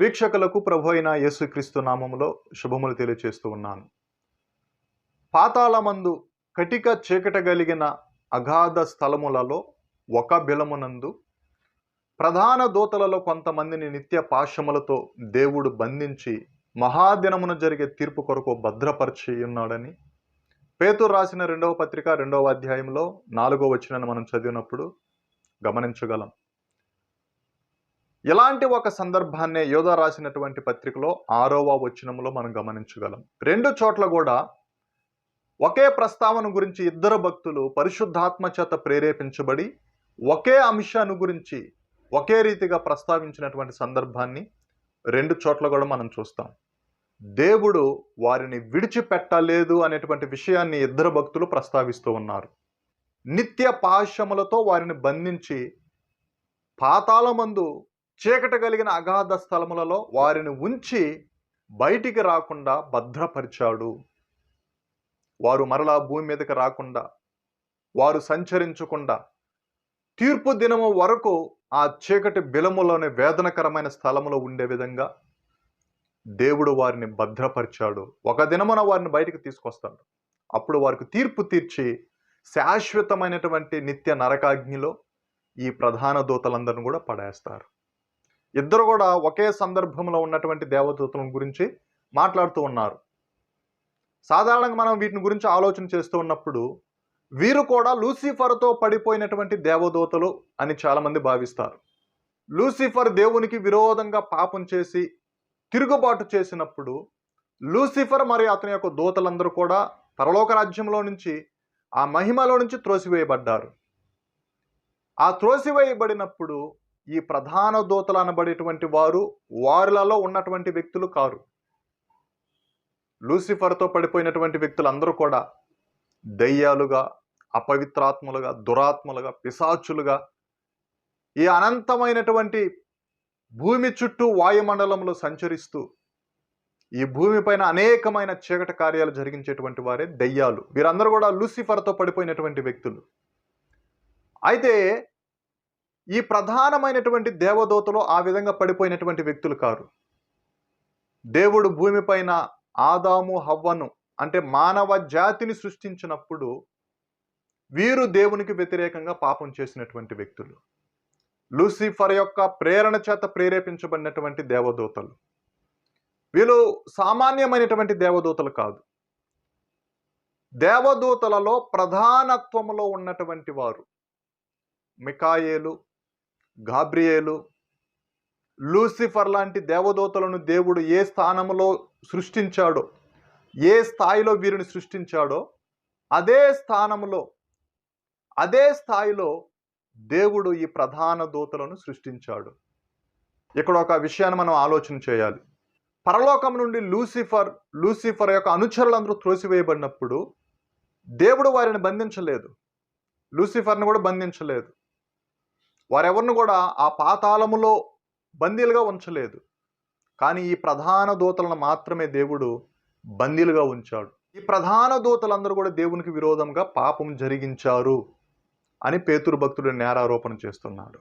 వీక్షకులకు ప్రభు అయిన యేసుక్రీస్తు నామములో శుభములు తెలియచేస్తూ ఉన్నాను. పాతాళమందు కటిక చీకట కలిగిన అగాధ స్థలములలో ఒక బిలమునందు ప్రధాన దూతలలో కొంతమందిని నిత్య పాశములతో దేవుడు బంధించి మహాదినమున జరిగే తీర్పు కొరకు భద్రపరిచి ఉన్నాడని పేతురు రాసిన రెండవ పత్రిక రెండవ అధ్యాయంలో నాలుగో వచనాన్ని మనం చదివినప్పుడు గమనించగలం. ఇలాంటి ఒక సందర్భాన్నే యోధ రాసినటువంటి పత్రికలో ఆరవ వచనంలో మనం గమనించగలం. రెండు చోట్ల కూడా ఒకే ప్రస్తావన గురించి ఇద్దరు భక్తులు పరిశుద్ధాత్మ చేత ప్రేరేపించబడి ఒకే అంశాన్ని గురించి ఒకే రీతిగా ప్రస్తావించినటువంటి సందర్భాన్ని రెండు చోట్ల కూడా మనం చూస్తాం. దేవుడు వారిని విడిచిపెట్టలేదు అనేటువంటి విషయాన్ని ఇద్దరు భక్తులు ప్రస్తావిస్తూ ఉన్నారు. నిత్య పాశములతో వారిని బంధించి పాతాళమందు చీకట కలిగిన అగాధ స్థలములలో వారిని ఉంచి బయటికి రాకుండా భద్రపరిచాడు. వారు మరలా భూమి మీదకి రాకుండా వారు సంచరించకుండా తీర్పు దినము వరకు ఆ చీకటి బిలములోని వేదనకరమైన స్థలములో ఉండే విధంగా దేవుడు వారిని భద్రపరిచాడు. ఒక దినమున వారిని బయటికి తీసుకొస్తాడు. అప్పుడు వారికి తీర్పు తీర్చి శాశ్వతమైనటువంటి నిత్య నరకాగ్నిలో ఈ ప్రధాన దూతలందరిని కూడా పడేస్తారు. ఇద్దరు కూడా ఒకే సందర్భంలో ఉన్నటువంటి దేవదూతల గురించి మాట్లాడుతూ ఉన్నారు. సాధారణంగా మనం వీటిని గురించి ఆలోచన చేస్తూ ఉన్నప్పుడు వీరు కూడా లూసిఫర్తో పడిపోయినటువంటి దేవదూతలు అని చాలామంది భావిస్తారు. లూసిఫర్ దేవునికి విరోధంగా పాపం చేసి తిరుగుబాటు చేసినప్పుడు లూసిఫర్ మరియు అతని యొక్క దూతలందరూ కూడా పరలోక రాజ్యంలో నుంచి ఆ మహిమలో నుంచి త్రోసివేయబడ్డారు. ఆ త్రోసివేయబడినప్పుడు ఈ ప్రధాన దూతలు అనబడేటువంటి వారు వారిలలో ఉన్నటువంటి వ్యక్తులు కారు. లూసిఫర్తో పడిపోయినటువంటి వ్యక్తులందరూ కూడా దయ్యాలుగా అపవిత్రాత్ములుగా దురాత్ములుగా పిశాచులుగా ఈ అనంతమైనటువంటి భూమి చుట్టూ వాయుమండలంలో సంచరిస్తూ ఈ భూమిపైన అనేకమైన చీకటి కార్యాలు జరిగించేటువంటి వారే దయ్యాలు. వీరందరూ కూడా లూసిఫర్తో పడిపోయినటువంటి వ్యక్తులు. అయితే ఈ ప్రధానమైనటువంటి దేవదూతలు ఆ విధంగా పడిపోయినటువంటి వ్యక్తులు కారు. దేవుడు భూమిపైన ఆదాము హవ్వను అంటే మానవ జాతిని సృష్టించినప్పుడు వీరు దేవునికి వ్యతిరేకంగా పాపం చేసినటువంటి వ్యక్తులు. లూసిఫర్ యొక్క ప్రేరణ చేత ప్రేరేపించబడినటువంటి దేవదూతలు. వీళ్ళు సామాన్యమైనటువంటి దేవదూతలు కాదు. దేవదూతలలో ప్రధానత్వములో ఉన్నటువంటి వారు మికాయేలు గాబ్రియేలు లూసిఫర్ లాంటి దేవదూతలను దేవుడు ఏ స్థానంలో సృష్టించాడో ఏ స్థాయిలో వీరిని సృష్టించాడో అదే స్థానంలో అదే స్థాయిలో దేవుడు ఈ ప్రధాన దూతలను సృష్టించాడు. ఇక్కడ ఒక విషయాన్ని మనం ఆలోచన చేయాలి. పరలోకం నుండి లూసిఫర్ లూసిఫర్ యొక్క అనుచరులందరూ త్రోసివేయబడినప్పుడు దేవుడు వారిని బంధించలేదు. లూసిఫర్ని కూడా బంధించలేదు. వారెవరిని కూడా ఆ పాతాళములో బందీలుగా ఉంచలేదు. కానీ ఈ ప్రధాన దూతలను మాత్రమే దేవుడు బందీలుగా ఉంచాడు. ఈ ప్రధాన దూతలందరూ కూడా దేవునికి విరోధంగా పాపం జరిగించారు అని పేతురు భక్తుడు నేరారోపణ చేస్తున్నాడు.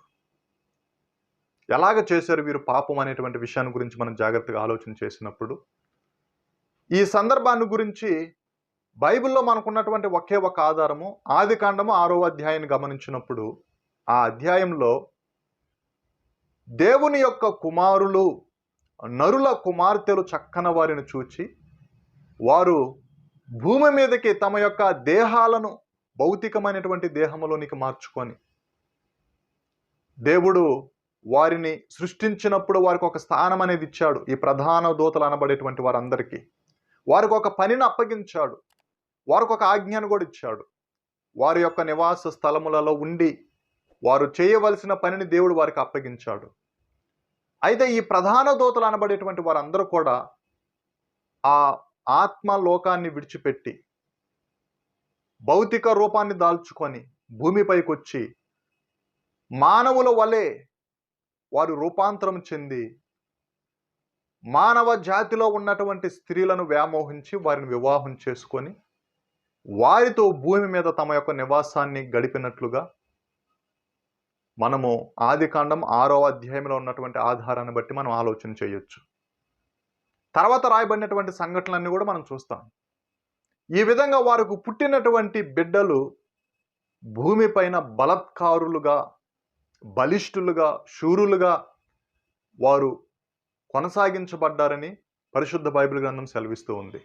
ఎలాగ చేశారు వీరు పాపం అనేటువంటి విషయాన్ని గురించి మనం జాగ్రత్తగా ఆలోచన చేసినప్పుడు? ఈ సందర్భాన్ని గురించి బైబిల్లో మనకున్నటువంటి ఒకే ఒక ఆధారము ఆది కాండము ఆరో అధ్యాయాన్ని గమనించినప్పుడు ఆ అధ్యాయంలో దేవుని యొక్క కుమారులు నరుల కుమార్తెలు చక్కన వారిని చూచి వారు భూమి మీదకి తమ యొక్క దేహాలను భౌతికమైనటువంటి దేహంలోనికి మార్చుకొని దేవుడు వారిని సృష్టించినప్పుడు వారికి ఒక స్థానం అనేది ఇచ్చాడు. ఈ ప్రధాన దూతలు అనబడేటువంటి వారందరికీ. వారికి ఒక పనిని అప్పగించాడు. వారికి ఒక ఆజ్ఞను కూడా ఇచ్చాడు. వారి యొక్క నివాస స్థలములలో ఉండి వారు చేయవలసిన పనిని దేవుడు వారికి అప్పగించాడు. అయితే ఈ ప్రధాన దూతలు అనబడేటువంటి వారందరూ కూడా ఆ ఆత్మ లోకాన్ని విడిచిపెట్టి భౌతిక రూపాన్ని దాల్చుకొని భూమిపైకి వచ్చి మానవుల వలె వారు రూపాంతరం చెంది మానవ జాతిలో ఉన్నటువంటి స్త్రీలను వ్యామోహించి వారిని వివాహం చేసుకొని వారితో భూమి మీద తమ యొక్క నివాసాన్ని గడిపినట్లుగా మనము ఆది కాండం ఆరో అధ్యాయంలో ఉన్నటువంటి ఆధారాన్ని బట్టి మనం ఆలోచన చేయొచ్చు. తర్వాత రాయబడినటువంటి సంఘటనలన్నీ కూడా మనం చూస్తాం. ఈ విధంగా వారికి పుట్టినటువంటి బిడ్డలు భూమిపైన బలత్కారులుగా బలిష్ఠులుగా శూరులుగా వారు కొనసాగించబడ్డారని పరిశుద్ధ బైబిల్ గ్రంథం సెలవిస్తూ ఉంది.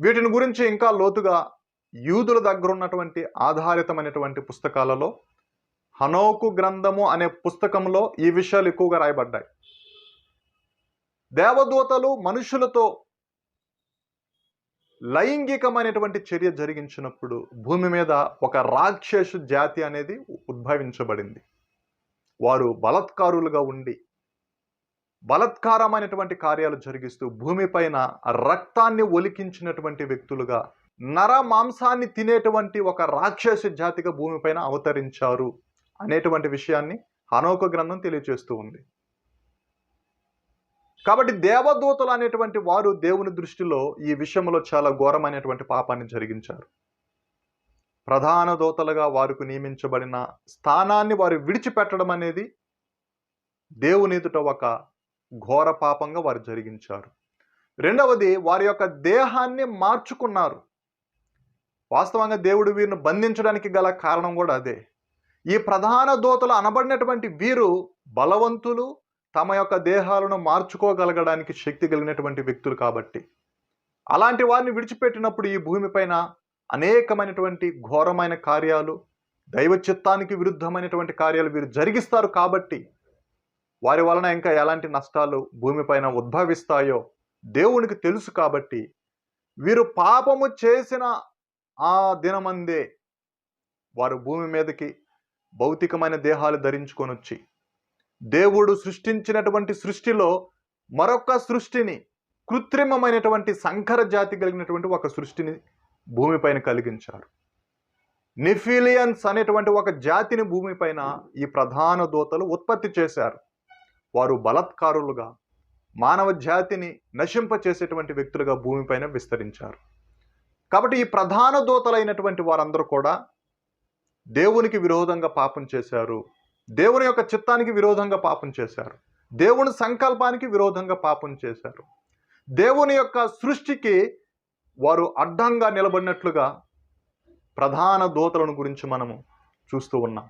వీటిని గురించి ఇంకా లోతుగా యూదుల దగ్గర ఉన్నటువంటి ఆధారితమైనటువంటి పుస్తకాలలో హనోకు గ్రంథము అనే పుస్తకంలో ఈ విషయాలు ఎక్కువగా రాయబడ్డాయి. దేవదూతలు మనుషులతో లైంగికమైనటువంటి చర్య జరిగించినప్పుడు భూమి మీద ఒక రాక్షసు జాతి అనేది ఉద్భవించబడింది. వారు బలత్కారులుగా ఉండి బలత్కారమైనటువంటి కార్యాలు జరిగిస్తూ భూమిపైన రక్తాన్ని ఒలికించినటువంటి వ్యక్తులుగా నర మాంసాన్ని తినేటువంటి ఒక రాక్షస జాతిగా భూమిపైన అవతరించారు. అనేటువంటి విషయాన్ని హనోక గ్రంథం తెలియజేస్తూ ఉంది. కాబట్టి దేవదూతలు అనేటువంటి వారు దేవుని దృష్టిలో ఈ విషయంలో చాలా ఘోరమైనటువంటి పాపాన్ని జరిగించారు. ప్రధాన దూతలుగా వారికి నియమించబడిన స్థానాన్ని వారు విడిచిపెట్టడం అనేది దేవుని ఎదుట ఒక ఘోర పాపంగా వారు జరిగించారు. రెండవది వారి యొక్క దేహాన్ని మార్చుకున్నారు. వాస్తవంగా దేవుడు వీరిని బంధించడానికి గల కారణం కూడా అదే. ఈ ప్రధాన దూతలు అనబడినటువంటి వీరు బలవంతులు తమ యొక్క దేహాలను మార్చుకోగలగడానికి శక్తి కలిగినటువంటి వ్యక్తులు కాబట్టి. అలాంటి వారిని విడిచిపెట్టినప్పుడు ఈ భూమిపైన అనేకమైనటువంటి ఘోరమైన కార్యాలు దైవ చిత్తానికి విరుద్ధమైనటువంటి కార్యాలు వీరు జరిగిస్తారు కాబట్టి వారి వలన ఇంకా ఎలాంటి నష్టాలు భూమిపైన ఉద్భవిస్తాయో దేవునికి తెలుసు కాబట్టి వీరు పాపము చేసిన ఆ దినమందే వారు భూమి మీదకి భౌతికమైన దేహాలు ధరించుకొనొచ్చి దేవుడు సృష్టించినటువంటి సృష్టిలో మరొక సృష్టిని కృత్రిమమైనటువంటి సంకర జాతి కలిగినటువంటి ఒక సృష్టిని భూమిపైన కలిగించారు. నిఫిలియన్స్ అనేటువంటి ఒక జాతిని భూమిపైన ఈ ప్రధాన దూతలు ఉత్పత్తి చేశారు. వారు బలత్కారులుగా మానవ జాతిని నశింపచేసేటువంటి వ్యక్తులుగా భూమిపైన విస్తరించారు. కాబట్టి ఈ ప్రధాన దూతలైనటువంటి వారందరూ కూడా దేవునికి విరోధంగా పాపం చేశారు. దేవుని యొక్క చిత్తానికి విరోధంగా పాపం చేశారు. దేవుని సంకల్పానికి విరోధంగా పాపం చేశారు. దేవుని యొక్క సృష్టికి వారు అడ్డంగా నిలబడినట్లుగా ప్రధాన దూతలను గురించి మనము చూస్తూ ఉన్నాం.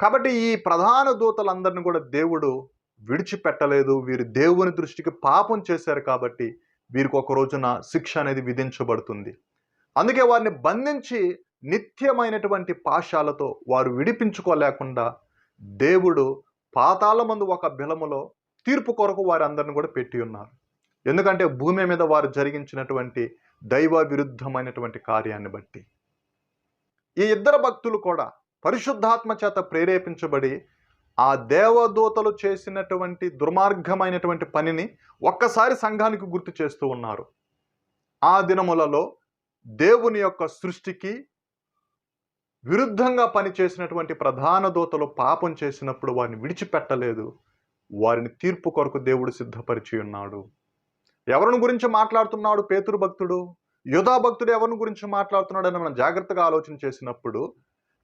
కాబట్టి ఈ ప్రధాన దూతలందరిని కూడా దేవుడు విడిచిపెట్టలేదు. వీరు దేవుని దృష్టికి పాపం చేశారు కాబట్టి వీరికి ఒక రోజున శిక్ష అనేది విధించబడుతుంది. అందుకే వారిని బంధించి నిత్యమైనటువంటి పాశాలతో వారు విడిపించుకోలేకుండా దేవుడు పాతాళమందు ఒక బిలములో తీర్పు కొరకు వారందరిని కూడా పెట్టి ఉన్నారు. ఎందుకంటే భూమి మీద వారు జరిగించినటువంటి దైవ విరుద్ధమైనటువంటి కార్యాన్ని బట్టి. ఈ ఇద్దరు భక్తులు కూడా పరిశుద్ధాత్మ చేత ప్రేరేపించబడి ఆ దేవదూతలు చేసినటువంటి దుర్మార్గమైనటువంటి పనిని ఒక్కసారి సంఘానికి గుర్తు చేస్తూ ఉన్నారు. ఆ దినములలో దేవుని యొక్క సృష్టికి విరుద్ధంగా పనిచేసినటువంటి ప్రధాన దూతలు పాపం చేసినప్పుడు వారిని విడిచిపెట్టలేదు. వారిని తీర్పు కొరకు దేవుడు సిద్ధపరిచి ఉన్నాడు. ఎవరిని గురించి మాట్లాడుతున్నాడు పేతురు భక్తుడు? యుధా భక్తుడు ఎవరిని గురించి మాట్లాడుతున్నాడని అని మనం జాగ్రత్తగా ఆలోచన చేసినప్పుడు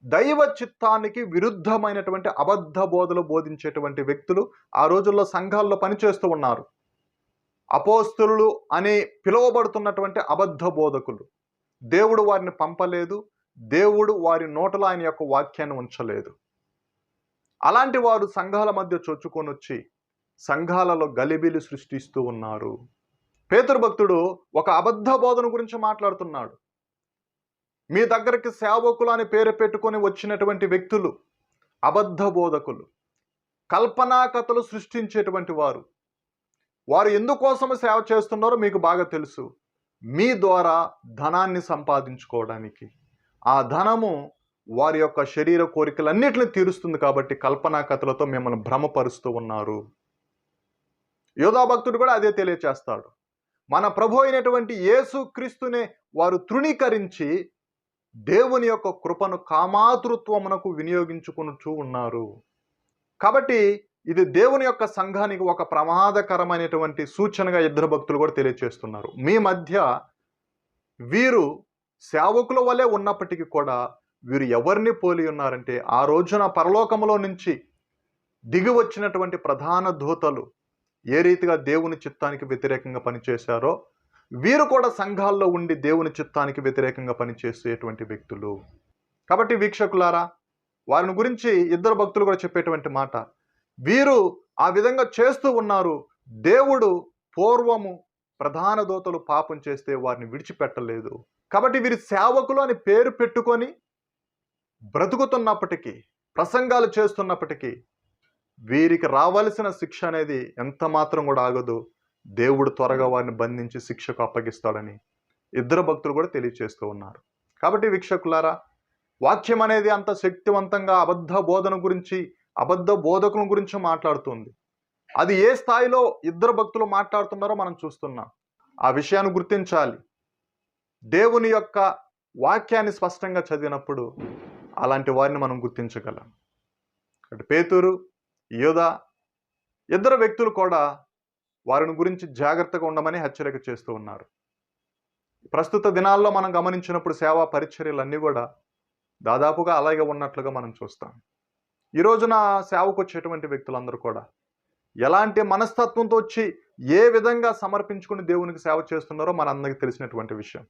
దైవ చిత్తానికి విరుద్ధమైనటువంటి అబద్ధ బోధలు బోధించేటువంటి వ్యక్తులు ఆ రోజుల్లో సంఘాల్లో పనిచేస్తూ ఉన్నారు. అపోస్తులు అని పిలువబడుతున్నటువంటి అబద్ధ బోధకులు. దేవుడు వారిని పంపలేదు. దేవుడు వారి నోటలో ఆయన యొక్క వాక్యాన్ని ఉంచలేదు. అలాంటి వారు సంఘాల మధ్య చొచ్చుకొని వచ్చి సంఘాలలో గలిబిలి సృష్టిస్తూ ఉన్నారు. పేతురు భక్తుడు ఒక అబద్ధ బోధన గురించి మాట్లాడుతున్నాడు. మీ దగ్గరికి సేవకులు అని పేరు పెట్టుకొని వచ్చినటువంటి వ్యక్తులు అబద్ధ బోధకులు కల్పనా కథలు సృష్టించేటువంటి వారు. వారు ఎందుకోసం సేవ చేస్తున్నారో మీకు బాగా తెలుసు. మీ ద్వారా ధనాన్ని సంపాదించుకోవడానికి. ఆ ధనము వారి యొక్క శరీర కోరికలన్నిటిని తీరుస్తుంది కాబట్టి కల్పనా కథలతో మిమ్మల్ని భ్రమపరుస్తూ ఉన్నారు. యోధా భక్తుడు కూడా అదే తెలియచేస్తాడు. మన ప్రభు అయినటువంటి యేసు క్రీస్తునే వారు తృణీకరించి దేవుని యొక్క కృపను కామాతృత్వమునకు వినియోగించుకొనుచూ ఉన్నారు. కాబట్టి ఇది దేవుని యొక్క సంఘానికి ఒక ప్రమాదకరమైనటువంటి సూచనగా ఇద్దరు భక్తులు కూడా తెలియచేస్తున్నారు. మీ మధ్య వీరు సేవకుల వలె ఉన్నప్పటికీ కూడా వీరు ఎవరిని పోలి ఉన్నారంటే ఆ రోజున పరలోకములో నుంచి దిగి వచ్చినటువంటి ప్రధాన దూతలు ఏ రీతిగా దేవుని చిత్తానికి వ్యతిరేకంగా పనిచేశారో వీరు కూడా సంఘాల్లో ఉండి దేవుని చిత్తానికి వ్యతిరేకంగా పనిచేసేటువంటి వ్యక్తులు. కాబట్టి వీక్షకులారా వారిని గురించి ఇద్దరు భక్తులు కూడా చెప్పేటువంటి మాట వీరు ఆ విధంగా చేస్తూ ఉన్నారు. దేవుడు పూర్వము ప్రధాన దూతలు పాపం చేస్తే వారిని విడిచిపెట్టలేదు. కాబట్టి వీరి సేవకులు అని పేరు పెట్టుకొని బ్రతుకుతున్నప్పటికీ ప్రసంగాలు చేస్తున్నప్పటికీ వీరికి రావాల్సిన శిక్ష అనేది ఎంత మాత్రం కూడా ఆగదు. దేవుడు త్వరగా వారిని బంధించి శిక్షకు అప్పగిస్తాడని ఇద్దరు భక్తులు కూడా తెలియచేస్తూ ఉన్నారు. కాబట్టి వీక్షకులారా వాక్యం అనేది అంత శక్తివంతంగా అబద్ధ బోధన గురించి అబద్ధ బోధకుల గురించి మాట్లాడుతుంది. అది ఏ స్థాయిలో ఇద్దరు భక్తులు మాట్లాడుతున్నారో మనం చూస్తున్నాం. ఆ విషయాన్ని గుర్తించాలి. దేవుని యొక్క వాక్యాన్ని స్పష్టంగా చదివినప్పుడు అలాంటి వారిని మనం గుర్తించగలం. అటు పేతురు యోధ ఇద్దరు వ్యక్తులు కూడా వారిని గురించి జాగ్రత్తగా ఉండమని హెచ్చరిక చేస్తూ ఉన్నారు. ప్రస్తుత దినాల్లో మనం గమనించినప్పుడు సేవా పరిచర్యలన్నీ కూడా దాదాపుగా అలాగే ఉన్నట్లుగా మనం చూస్తాం. ఈ రోజున సేవకు వచ్చేటువంటి వ్యక్తులందరూ కూడా ఎలాంటి మనస్తత్వంతో వచ్చి ఏ విధంగా సమర్పించుకుని దేవునికి సేవ చేస్తున్నారో మనందరికీ తెలిసినటువంటి విషయం.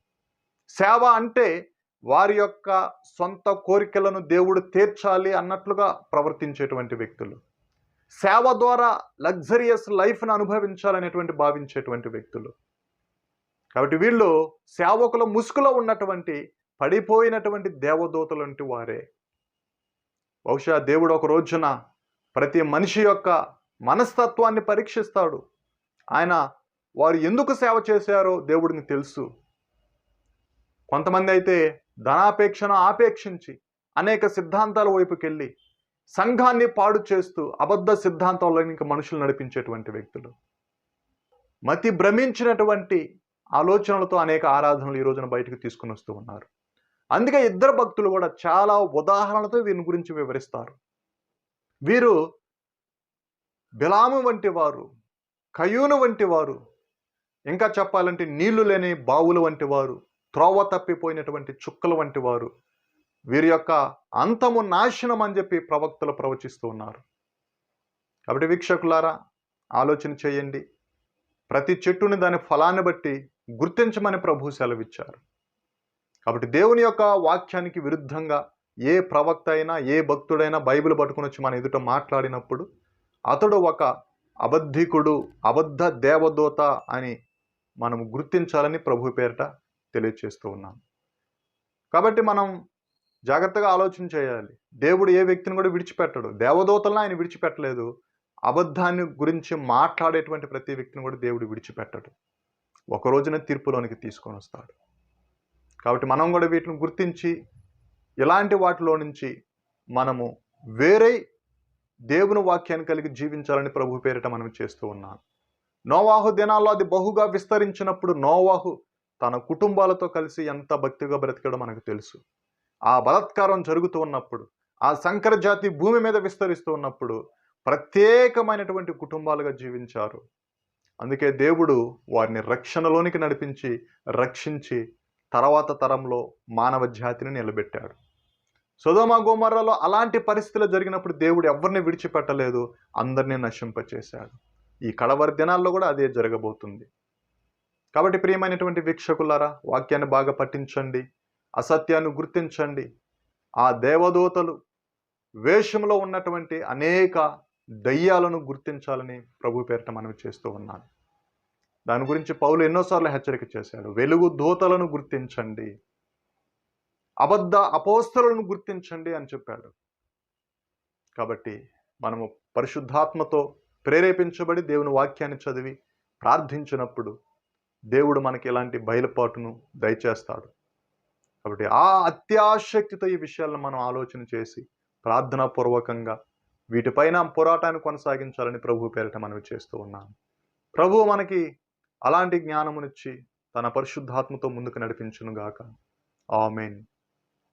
సేవ అంటే వారి యొక్క సొంత కోరికలను దేవుడు తీర్చాలి అన్నట్లుగా ప్రవర్తించేటువంటి వ్యక్తులు. సేవ ద్వారా లగ్జరియస్ లైఫ్ను అనుభవించాలనేటువంటి భావించేటువంటి వ్యక్తులు. కాబట్టి వీళ్ళు సేవకుల ముసుగులో ఉన్నటువంటి పడిపోయినటువంటి దేవదూతలు వంటి వారే. బహుశా దేవుడు ఒక రోజున ప్రతి మనిషి యొక్క మనస్తత్వాన్ని పరీక్షిస్తాడు. ఆయన వారు ఎందుకు సేవ చేశారో దేవుడిని తెలుసు. కొంతమంది అయితే ధనాపేక్షను ఆపేక్షించి అనేక సిద్ధాంతాల వైపుకెళ్ళి సంఘాన్ని పాడు చేస్తూ అబద్ధ సిద్ధాంతాల్లోనికి మనుషులు నడిపించేటువంటి వ్యక్తులు. మతి భ్రమించినటువంటి ఆలోచనలతో అనేక ఆరాధనలు ఈ రోజున బయటకు తీసుకుని వస్తూ ఉన్నారు. అందుకే ఇద్దరు భక్తులు కూడా చాలా ఉదాహరణలతో వీరిని గురించి వివరిస్తారు. వీరు బిలాము వంటి వారు కయూను వంటి వారు ఇంకా చెప్పాలంటే నీళ్ళు లేని బావులు వంటి వారు త్రోవ తప్పిపోయినటువంటి చుక్కల వంటి వారు వీరి యొక్క అంతము నాశనం అని చెప్పి ప్రవక్తలు ప్రవచిస్తూ ఉన్నారు. కాబట్టి వీక్షకులారా ఆలోచన చేయండి. ప్రతి చెట్టుని దాని ఫలాన్ని బట్టి గుర్తించమని ప్రభు సెలవిచ్చారు. కాబట్టి దేవుని యొక్క వాక్యానికి విరుద్ధంగా ఏ ప్రవక్త అయినా ఏ భక్తుడైనా బైబిల్ పట్టుకుని వచ్చి మన ఎదుట మాట్లాడినప్పుడు అతడు ఒక అబద్ధికుడు అబద్ధ దేవదూత అని మనం గుర్తించాలని ప్రభు పేరిట తెలియచేస్తూ ఉన్నాం. కాబట్టి మనం జాగ్రత్తగా ఆలోచన చేయాలి. దేవుడు ఏ వ్యక్తిని కూడా విడిచిపెట్టడు. దేవదూతలను ఆయన విడిచిపెట్టలేదు. అబద్ధాన్ని గురించి మాట్లాడేటువంటి ప్రతి వ్యక్తిని కూడా దేవుడు విడిచిపెట్టడు. ఒక రోజున తీర్పులోనికి తీసుకొని వస్తాడు. కాబట్టి మనం కూడా వీటిని గుర్తించి ఇలాంటి వాటిలో నుంచి మనము వేరే దేవుని వాక్యాన్ని కలిగి జీవించాలని ప్రభు పేరిట మనం చేస్తూ ఉన్నాం. నోవాహు దినాల్లో అది బహుగా విస్తరించినప్పుడు నోవాహు తన కుటుంబాలతో కలిసి ఎంత భక్తిగా బ్రతికాడో మనకు తెలుసు. ఆ బలాత్కారం జరుగుతూ ఉన్నప్పుడు ఆ సంకర జాతి భూమి మీద విస్తరిస్తూ ఉన్నప్పుడు ప్రత్యేకమైనటువంటి కుటుంబాలుగా జీవించారు. అందుకే దేవుడు వారిని రక్షణలోనికి నడిపించి రక్షించి తర్వాత తరంలో మానవ జాతిని నిలబెట్టాడు. సుధమ గోమర్రలో అలాంటి పరిస్థితులు జరిగినప్పుడు దేవుడు ఎవరిని విడిచిపెట్టలేదు అందరినీ నశింపచేశాడు. ఈ కడవరి దినాల్లో కూడా అదే జరగబోతుంది. కాబట్టి ప్రియమైనటువంటి వీక్షకులారా వాక్యాన్ని బాగా పఠించండి అసత్యాన్ని గుర్తించండి. ఆ దేవదూతలు వేషంలో ఉన్నటువంటి అనేక దయ్యాలను గుర్తించాలని ప్రభు పేరిట మనం చేస్తూ ఉన్నాను దాని గురించి పౌలు ఎన్నోసార్లు హెచ్చరిక చేశాడు. వెలుగు దూతలను గుర్తించండి. అబద్ధ అపోస్తలను గుర్తించండి అని చెప్పాడు. కాబట్టి మనము పరిశుద్ధాత్మతో ప్రేరేపించబడి దేవుని వాక్యాన్ని చదివి ప్రార్థించినప్పుడు దేవుడు మనకి ఇలాంటి బయలుపాటును దయచేస్తాడు. కాబట్టి ఆ అత్యాశక్తితో ఈ విషయాలను మనం ఆలోచన చేసి ప్రార్థనాపూర్వకంగా వీటిపైన పోరాటాన్ని కొనసాగించాలని ప్రభు పేరిట మనం చేస్తూ ఉన్నాం. ప్రభువు మనకి అలాంటి జ్ఞానమునిచ్చి తన పరిశుద్ధాత్మతో ముందుకు నడిపించును గాక ఆమెన్.